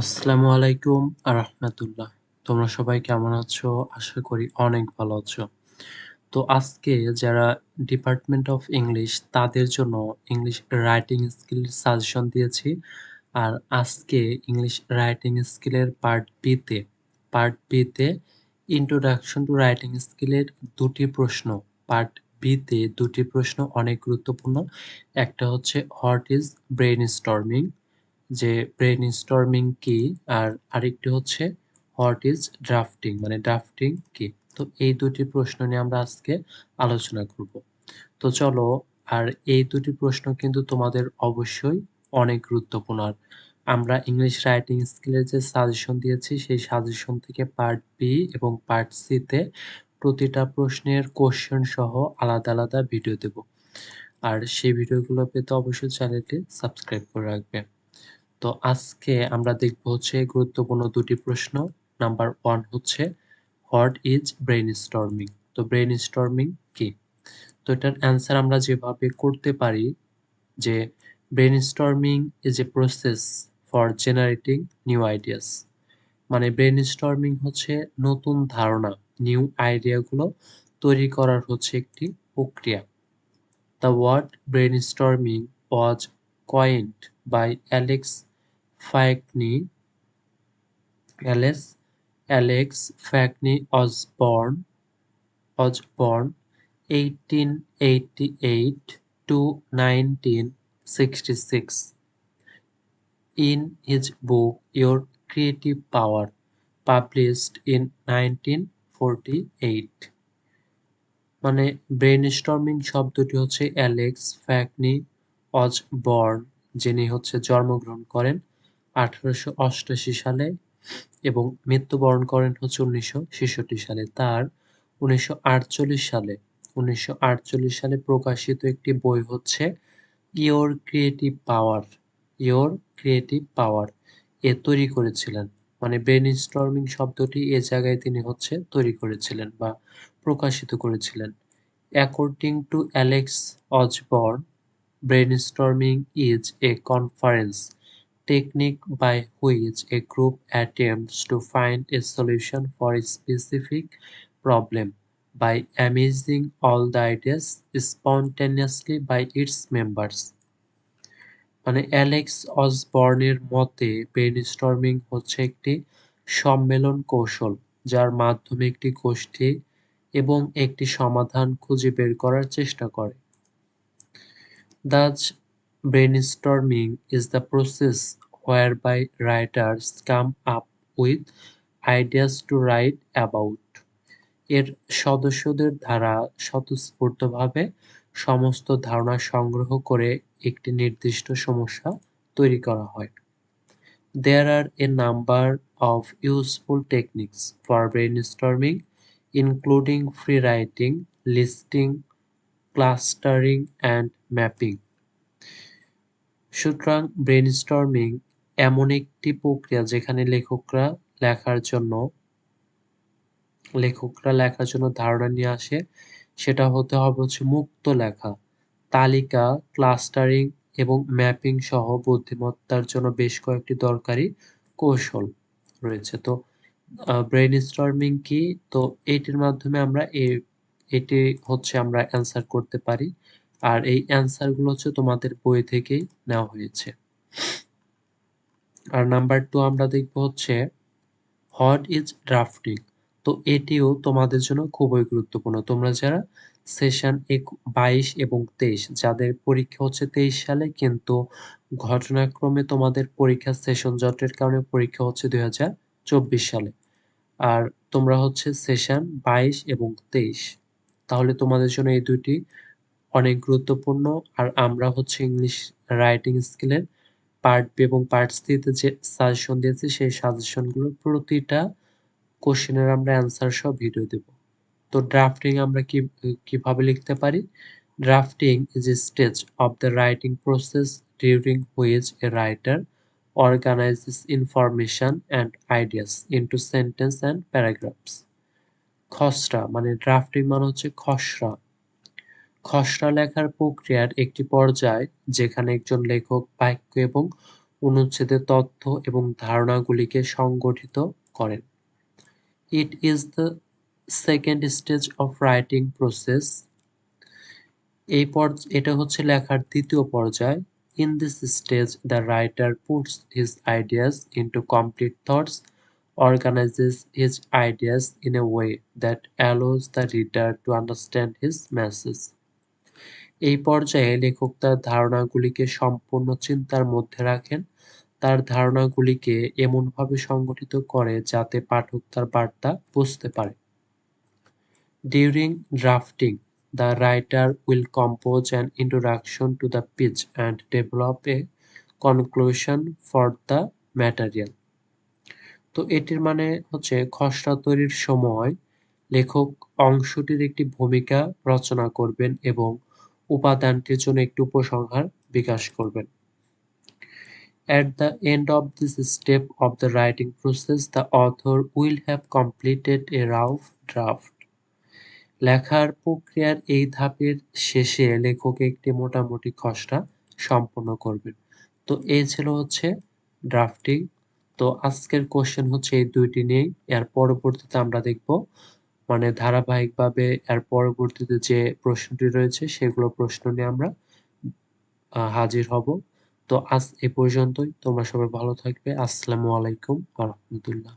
আসসালামু আলাইকুম আরহামাতুল্লাহ তোমরা সবাই কেমন আছো? আশা করি অনেক ভালো আছো। তো আজকে যারা ডিপার্টমেন্ট অফ ইংলিশ তাদের জন্য ইংলিশ রাইটিং স্কিল সাজেশন দিয়েছি। আর আজকে ইংলিশ রাইটিং স্কিলের পার্ট বিতে পার্ট বিতে ইন্ট্রোডাকশন টু রাইটিং স্কিলের দুটি প্রশ্ন পার্ট বিতে দুটি প্রশ্ন অনেক গুরুত্বপূর্ণ। একটা হচ্ছে হোয়াট ইজ ব্রেন স্টর্মিং যে ব্রেন স্টর্মিং কি আর আরেকটি হচ্ছে হোয়াট ইজ ড্রাফটিং মানে ড্রাফটিং কি তো এই দুটি প্রশ্ন নিয়ে আমরা আজকে আলোচনা করব। তো চলো, আর এই দুটি প্রশ্ন কিন্তু তোমাদের অবশ্যই অনেক গুরুত্বপূর্ণ। আর আমরা ইংলিশ রাইটিং স্কিলের যে সাজেশন দিয়েছি, সেই সাজেশন থেকে পার্ট বি এবং পার্ট সিতে প্রতিটা প্রশ্নের কোশ্চেন সহ আলাদা আলাদা ভিডিও দেব। আর সেই ভিডিওগুলো পেতে অবশ্যই চ্যানেলটি সাবস্ক্রাইব করে রাখবে। তো আজকে আমরা দেখব হচ্ছে গুরুত্বপূর্ণ দুটি প্রশ্ন। নাম্বার ওয়ান হচ্ছে হোয়াট ইজ ব্রেন স্টর্মিং তো ব্রেন স্টর্মিং কি? তো এটার অ্যান্সার আমরা যেভাবে করতে পারি, যে brainstorming is a process for generating new ideas মানে ব্রেন স্টর্মিং হচ্ছে নতুন ধারণা নিউ আইডিয়াগুলো তৈরি করার হচ্ছে একটি প্রক্রিয়া। The word brainstorming was coined by Alex Fackney, Alex, Alex Fackney Osborne, Osborne, 1888 to 1966. In his book Your Creative Power, published in 1948. মানে ব্রেন স্টর্মিং শব্দটি হচ্ছে অ্যালেক্স ফ্যাকনি অজবর্ন যিনি হচ্ছে জন্মগ্রহণ করেন আঠারোশো অষ্টাশি সালে এবং মৃত্যুবরণ করেন হচ্ছে উনিশশো ছেষট্টি সালে। তার উনিশশো আটচল্লিশ সালে, উনিশশো আটচল্লিশ সালে প্রকাশিত একটি বই হচ্ছে your creative power, your creative power. এ তৈরি করেছিলেন। মানে ব্রেন স্টর্মিং শব্দটি এ জায়গায় তিনি হচ্ছে তৈরি করেছিলেন বা প্রকাশিত করেছিলেন। According to Alex Osborn brainstorming is a conference. Technique by which a group attempts to find a solution for a specific problem by amazing all the ideas spontaneously by its members মানে Alex অসবর্নের মতে brainstorming হচ্ছে একটি সম্মেলন কৌশল যার মাধ্যমে একটি গোষ্ঠী এবং একটি সমাধান খুঁজে বের করার চেষ্টা করে দাজ Brainstorming is the process whereby writers come up with ideas to write about. এর সদস্যদের দ্বারা স্বতঃস্ফূর্তভাবে সমস্ত ধারণা সংগ্রহ করে একটি নির্দিষ্ট সমস্যা তৈরি করা হয় There are a number of useful techniques for brainstorming, including free writing, listing, clustering, and mapping. সুতরাং ব্রেনস্টর্মিং এমন একটি প্রক্রিয়া যেখানে লেখকরা লেখার জন্য, লেখকরা লেখার জন্য ধারণা নিয়ে আসে। সেটা হতে হবে হচ্ছে মুক্ত লেখা, তালিকা ক্লাস্টারিং এবং ম্যাপিং সহ বুদ্ধিমত্তার জন্য বেশ কয়েকটি দরকারি কৌশল রয়েছে। তো ব্রেন স্টর্মিং কি? তো, এটির মাধ্যমে আমরা এটি হচ্ছে আমরা অ্যান্সার করতে পারি। আর এই অ্যান্সারগুলো হচ্ছে তোমাদের বই থেকেই নেওয়া হয়েছে। আর নাম্বার টু আমরা দেখব হচ্ছে হোয়াট ইজ ড্রাফটিং তো এটিও তোমাদের জন্য খুবই গুরুত্বপূর্ণ। তোমরা যারা সেশন এক বাইশ এবং তেইশ, যাদের পরীক্ষা হচ্ছে তেইশ সালে, কিন্তু ঘটনাক্রমে তোমাদের পরীক্ষা সেশন জটের কারণে পরীক্ষা হচ্ছে দুই হাজার চব্বিশ সালে। আর তোমরা হচ্ছে সেশন বাইশ এবং তেইশ। তাহলে তোমাদের জন্য এই দুইটি অনেক গুরুত্বপূর্ণ। আর আমরা হচ্ছে ইংলিশ রাইটিং স্কিলের পার্ট বি এবং পার্ট সিতে যে সাজেশন দিয়েছি, সেই সাজেশনগুলোর প্রতিটা কোশ্চেনের আমরা অ্যান্সার সহ ভিডিও দেব। তো ড্রাফটিং আমরা কি, কীভাবে লিখতে পারি? Drafting is a stage of the writing process during which a writer organizes information and ideas into sentence and paragraphs খসড়া মানে ড্রাফটিং মানে হচ্ছে খসড়া। খসড়া লেখার প্রক্রিয়ার একটি পর্যায় যেখানে একজন লেখক বাক্য এবং অনুচ্ছেদে তথ্য এবং ধারণাগুলিকে সংগঠিত করেন। It is the second stage of writing process এই পর, এটা হচ্ছে লেখার দ্বিতীয় পর্যায়। In this stage the writer puts his ideas into complete thoughts organizes his ideas in a way that allows the reader to understand his message এই পর্যায়ে লেখক তার ধারণাগুলিকে সম্পূর্ণ চিন্তার মধ্যে রাখেন, তার ধারণাগুলিকে এমনভাবে সংগঠিত করে যাতে পাঠক তার বার্তা বুঝতে পারে। During drafting the writer will compose an introduction to the pitch and develop a conclusion for the material. তো এটির মানে হচ্ছে খসড়া তৈরির সময় লেখক অংশটির একটি ভূমিকা রচনা করবেন এবং উপাদানটির জন্য একটি উপসংহার বিকাশ করবেন। At the end of this step of the writing process, the author will have completed a rough draft. লেখার প্রক্রিয়ার এই ধাপের শেষে লেখক একটি মোটামুটি খসড়া সম্পন্ন করবেন। তো এই ছিল হচ্ছে ড্রাফটিং। তো আজকের কোশ্চেন হচ্ছে এই দুইটি নিয়েই। এর পরবর্তীতে আমরা দেখব মানে ধারাবাহিকভাবে এর পরবর্তীতে যে প্রশ্নটি রয়েছে, সেগুলো প্রশ্ন নিয়ে আমরা হাজির হব। তো আজ এ পর্যন্তই। তোমরা সবাই ভালো থাকবে। আসসালামু আলাইকুম ওয়া রাহমাতুল্লাহ।